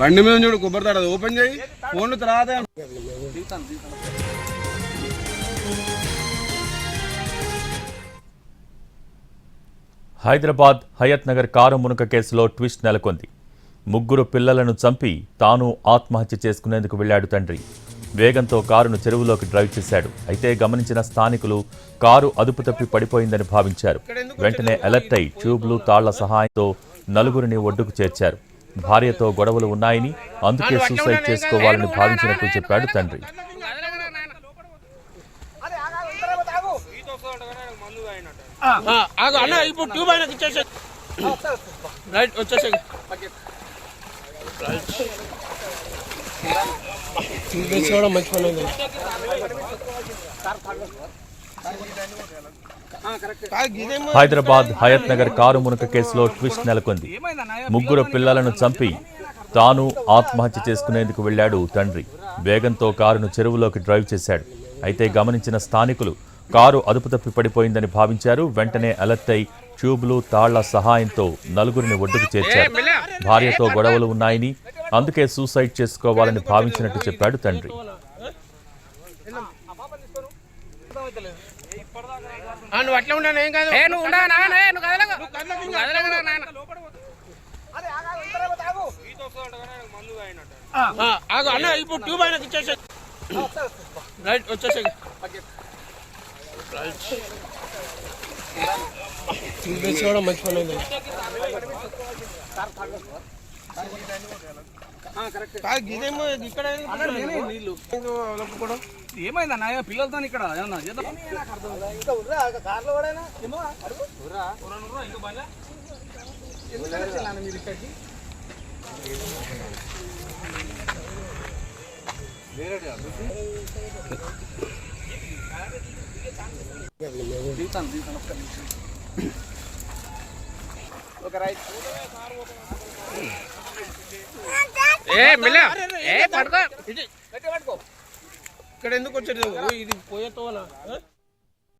బండి మీద చూడు కొబ్బరి తాడు అది ఓపెన్ చేయి. ఫోన్ తర్వాత హైదరాబాద్ హయత్ నగర్ కారు మునక కేసులో ట్విస్ట్ నెలకొంది. ముగ్గురు పిల్లలను చంపి తాను ఆత్మహత్య చేసుకునేందుకు వెళ్ళాడు తండ్రి. వేగంతో కారును చెరువులోకి డ్రైవ్ చేశాడు. అయితే గమనించిన స్థానికులు కారు అదుపు తప్పి పడిపోయిందని భావించారు. వెంటనే అలర్ట్ అయి ట్యూబ్లు తాళ్ళ సహాయంతో నలుగురిని ఒడ్డుకు చేర్చారు. భార్యతో గొడవలు ఉన్నాయని అందుకే సూసైడ్ చేసుకోవాలని భావించినట్లు చెప్పాడు తండ్రి. మంచి పని ఉంది హైదరాబాద్ హయత్ నగర్ కారు మునక కేసులో ట్విస్ట్ నెలకొంది. ముగ్గురు పిల్లలను చంపి తాను ఆత్మహత్య చేసుకునేందుకు వెళ్ళాడు తండ్రి. వేగంతో కారును చెరువులోకి డ్రైవ్ చేశాడు. అయితే గమనించిన స్థానికులు కారు అదుపు తప్పి పడిపోయిందని భావించారు. వెంటనే అలర్ట్ అయి ట్యూబ్లు తాళ్ళ సహాయంతో నలుగురిని ఒడ్డుకు చేర్చారు. భార్యతో గొడవలు ఉన్నాయని అందుకే సూసైడ్ చేసుకోవాలని భావించినట్టు చెప్పాడు తండ్రి. నువ్వు అట్లా ఉండను ఏం కాదు. ఏ నువ్వు ఏ నువ్వు కదలకు. నువ్వు కదలకు నాన్న. ఆ, ఆగు అన్న ఇప్పుడు ట్యూబ్ అయినా ఇచ్చేసే రైట్ వచ్చేసే తీసుకోవడం మంచి పని ఉంది ఇదేమో ఇక్కడ నీళ్ళు ఏమైంది అన్న పిల్లలతో ఇక్కడ ఏమన్నా చేద్దాం ఏ మెల్ల ఇక్కడ ఎందుకు వచ్చాడు? ఇది పోయేతో